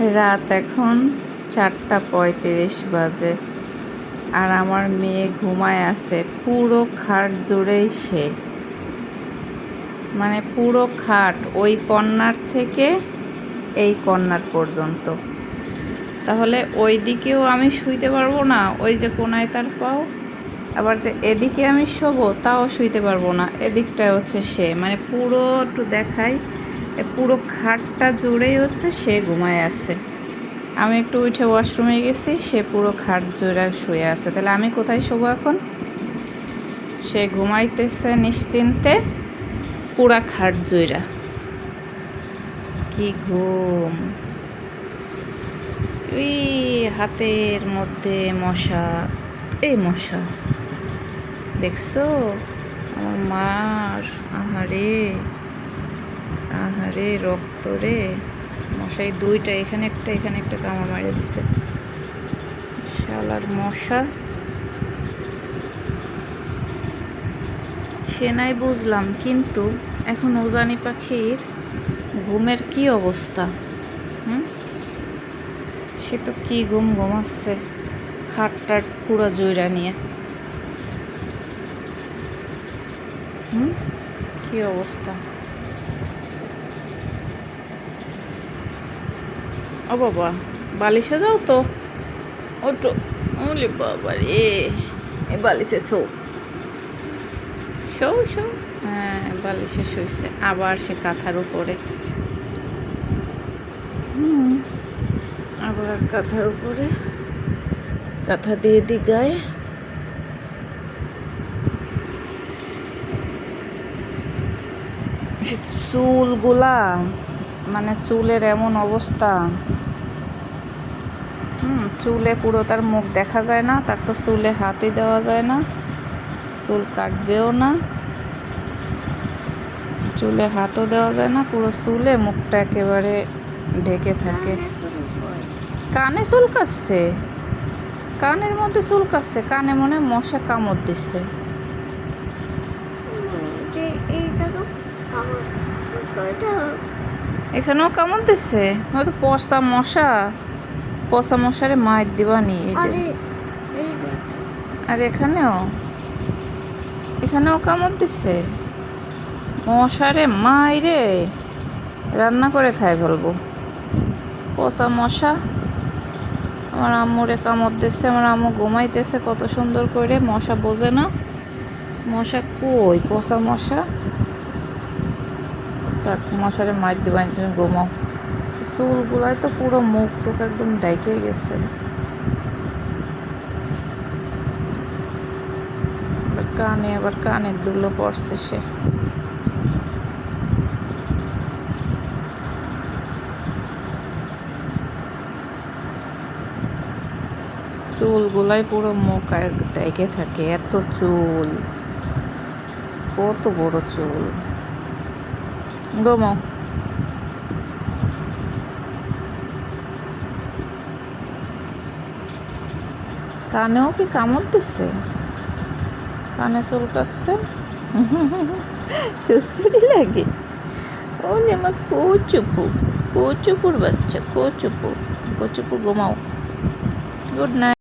রাত এখন চারটা পঁয়ত্রিশ বাজে আর আমার মেয়ে ঘুমায় আছে। পুরো খাট জুড়েই সে। মানে পুরো খাট ওই কর্নার থেকে এই কর্নার পর্যন্ত। তাহলে ওই দিকেও আমি শুইতে পারব না, ওই যে কোনায় তার পাও। আবার যে এদিকে আমি শোবো, তাও শুইতে পারব না, এদিকটায় হচ্ছে সে। মানে পুরো একটু দেখাই পুরো খাটটা জুড়েই হচ্ছে, সে ঘুমায় আছে। আমি একটু উঠে ওয়াশরুমে গেছি, সে পুরো খাট জোড়া শুয়ে আছে। তাহলে আমি কোথায় শোবো এখন? সে ঘুমাইতেছে নিশ্চিন্তে, পুরা খাট জুইরা কি ঘুম। ওই হাতের মধ্যে মশা। এই মশা। দেখছ? আমার মার। আহারে। আহারে, রক্ত রে। মশাই দুইটা, এখানে একটা এখানে একটা কামড় মারে দিছে। শালার মশা। সে নাই বুঝলাম, কিন্তু এখন উজানি পাখির ঘুমের কি অবস্থা? হুম? সে তো কি ঘুম ঘুমাচ্ছে? খাট টাট পুরো জয়রা নিয়ে। হুম? কি অবস্থা? ও বাবা, বালিশে যাও তো। ওটো ওলে বাবা রে, এ বালিশে শো শো শো হ্যাঁ বালিশে শুইছে, আবার সে কাঁথার উপরে। হুম, আবার কাঁথার উপরে। কাঁথা দিয়ে দি গায়ে। চুলগুলা মানে চুলের এমন অবস্থা। হুম চুলে পুরো তার মুখ দেখা যায় না তার তো চুলে হাতই দেওয়া যায় না চুল কাটবেও না চুলে হাতও দেওয়া যায় না পুরো চুলে মুখটা একেবারে ঢেকে থাকে। কানে চুল কাটছে? কানের মধ্যে চুল কাটছে কানে মনে মশা কামড় দিচ্ছে। এখানেও কামড় দিচ্ছে? হয়তো পচা মশা। পচা মশারে মায়ের দিবানি এই যে। আর এখানেও? এখানেও কামড় দিচ্ছে মশারে মাইরে রান্না করে খাই ফেলব। পচা মশা। আমার আম্মুরে কামড় দিচ্ছে আমার আম্মু ঘুমাইতেছে কত সুন্দর করে মশা বোঝে না। মশা কই? পচা মশা? তার মশারে মার দিবাই তুমি ঘুমাও। চুলগুলাই তো পুরো মুখ টুক একদম ডাইকে গেছে। কানে আবার কানের দুলো পড়ছে সে। চুলগুলাই পুরো মুখ আর ডেকে থাকে, এত চুল। কত বড় চুল। ঘুমাও কানেও কি কামড় দিচ্ছে কানে চুলকাচ্ছে সুসুরি লাগে? ও যে আমার কচুপু, কচুপুর বাচ্চা, কচুপু কচুপু ঘুমাও। Good night.